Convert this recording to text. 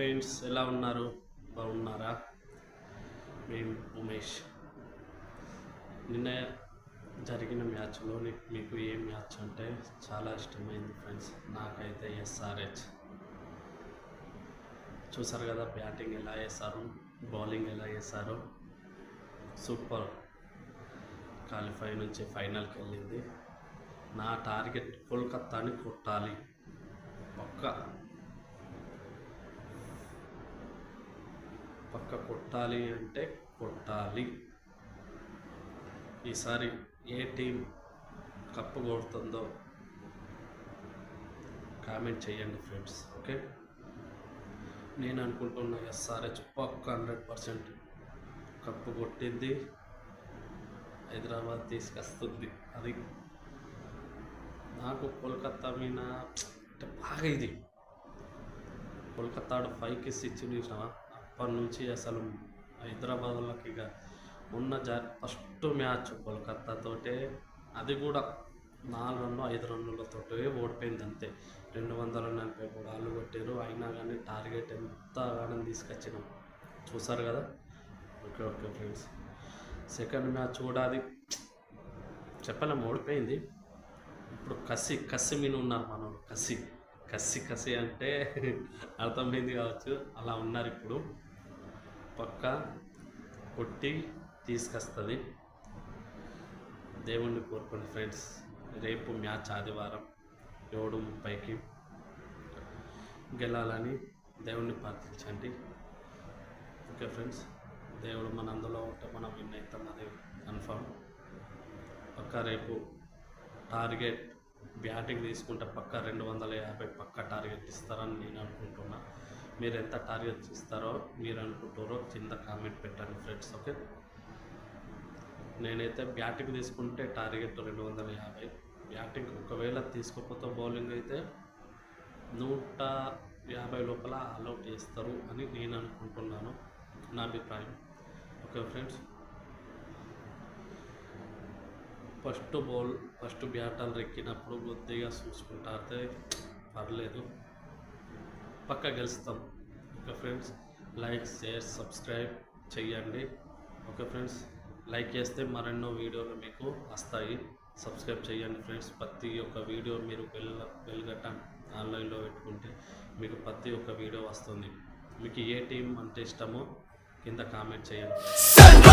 Friends ఎలా ఉన్నారు? బాగున్నారా? మేము ఉమేష్. నిన్న జరిగిన మ్యాచ్లో మీకు ఏ మ్యాచ్ అంటే చాలా ఇష్టమైంది ఫ్రెండ్స్ నాకైతే ఎస్ఆర్హెచ్ చూసారు కదా బ్యాటింగ్ ఎలా వేశారు? బౌలింగ్ ఎలా వేశారు? సూపర్. క్వాలిఫై నుంచి ఫైనల్కి వెళ్ళింది. నా టార్గెట్ కోల్కత్తాని కొట్టాలి. ఒక్క పక్క కొట్టాలి అంటే కొట్టాలి. ఈసారి ఏ టీం కప్పు కొడుతుందో కామెంట్ చేయండి ఫ్రెండ్స్ ఓకే? నేను అనుకుంటున్న ఎస్ఆర్హెచ్ పక్క హండ్రెడ్ పర్సెంట్ కప్పు కొట్టింది. హైదరాబాద్ తీసుకొస్తుంది. అది నాకు కోల్కత్తా మీద అంటే బాగా ఇది. కోల్కత్తా ఫైవ్కి సిక్స్ చూసినావా? అప్పటి నుంచి అసలు హైదరాబాద్లోకి ఇక ఉన్న జ ఫస్ట్ మ్యాచ్ కోల్కత్తాతోటే అది కూడా నాలుగు రన్ను ఐదు రన్నులతో ఓడిపోయింది అంతే. రెండు వందల నలభై మూడు ఆళ్ళు కొట్టారు. అయినా కానీ టార్గెట్ ఎంత కానీ తీసుకొచ్చినాం. చూసారు కదా? Okay okay friends. Second match కూడా అది చెప్పలేము ఓడిపోయింది. ఇప్పుడు కసి కసి మీద ఉన్నారు మనం కసి కసి కసి అంటే అర్థమైంది కావచ్చు. అలా ఉన్నారు ఇప్పుడు. పక్క కొట్టి తీసుకొస్తుంది. దేవుణ్ణి కోరుకోండి ఫ్రెండ్స్. రేపు మ్యాచ్ ఆదివారం ఏడు ముప్పైకి గెలాలని దేవుణ్ణి ప్రార్థించండి. ఓకే ఫ్రెండ్స్ దేవుడు మన అందులో ఉంటే మనం విన్ అవుతాం అది కన్ఫర్మ్. పక్క రేపు టార్గెట్ బ్యాటింగ్ తీసుకుంటే పక్క రెండు వందల యాభై పక్క టార్గెట్ ఇస్తారని నేను అనుకుంటున్నా. మీరు ఎంత టార్గెట్ ఇస్తారో మీరు అనుకుంటారో కింద కామెంట్ పెట్టండి ఫ్రెండ్స్ ఓకే? నేనైతే బ్యాటింగ్ తీసుకుంటే టార్గెట్ రెండు వందల యాభై. బ్యాటింగ్ ఒకవేళ తీసుకోకపోతే బౌలింగ్ అయితే నూట యాభై లోపల ఆల్అవుట్ చేస్తారు అని నేను అనుకుంటున్నాను నా అభిప్రాయం. Okay friends? First bowl first batter ఎక్కినప్పుడు కొద్దిగా చూసుకుంటారు పర్లేదు. పక్క గెలుస్తాం. Okay friends like share subscribe చేయండి ఓకే ఫ్రెండ్స్ లైక్ చేస్తే మరెన్నో వీడియోలు మీకు వస్తాయి. సబ్స్క్రైబ్ చేయండి ఫ్రెండ్స్. ప్రతి ఒక్క వీడియో మీరు వెళ్ళ వెళ్ళగట్ట ఆన్లైన్లో పెట్టుకుంటే మీకు ప్రతి ఒక్క వీడియో వస్తుంది. మీకు ఏ టీం అంటే ఇష్టమో కింద కామెంట్ చేయండి